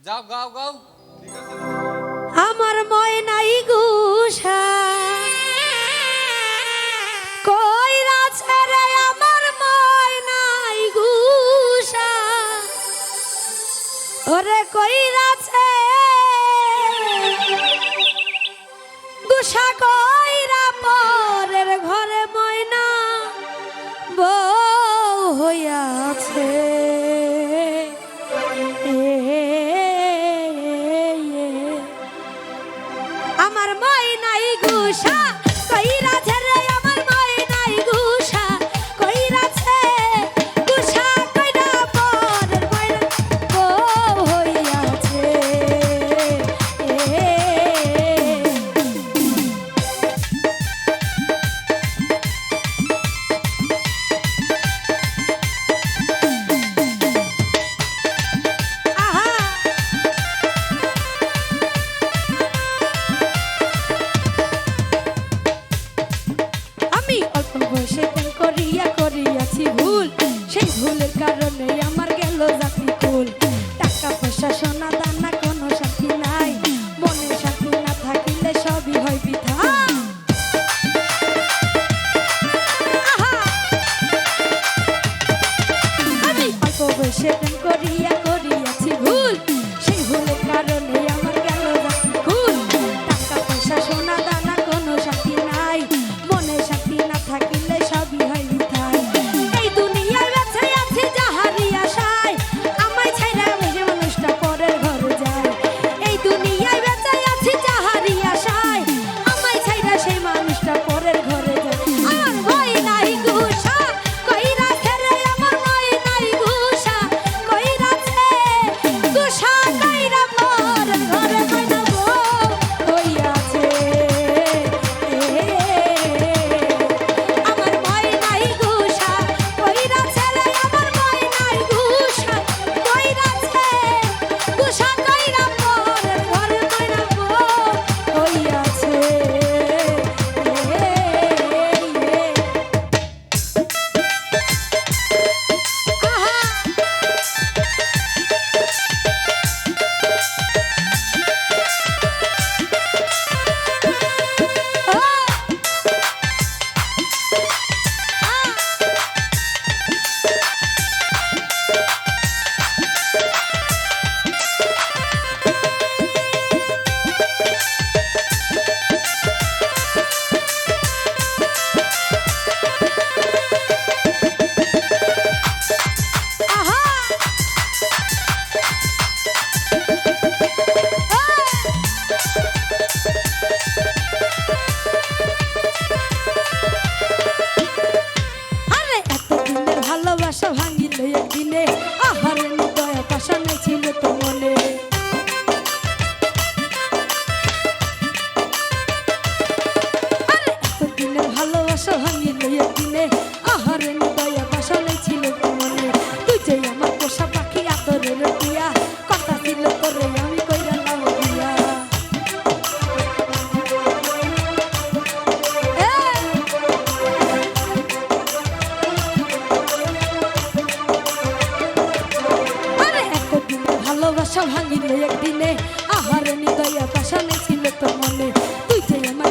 যাও গাও গাও। আমার ময়নাই গুষা কই রাছে রে আমার ময়নাই গুষা ওরে কই আশা ভাঙিলে একদিনে আহার নিদয়া তাশা লেছিল তোর মনে। তুই আমার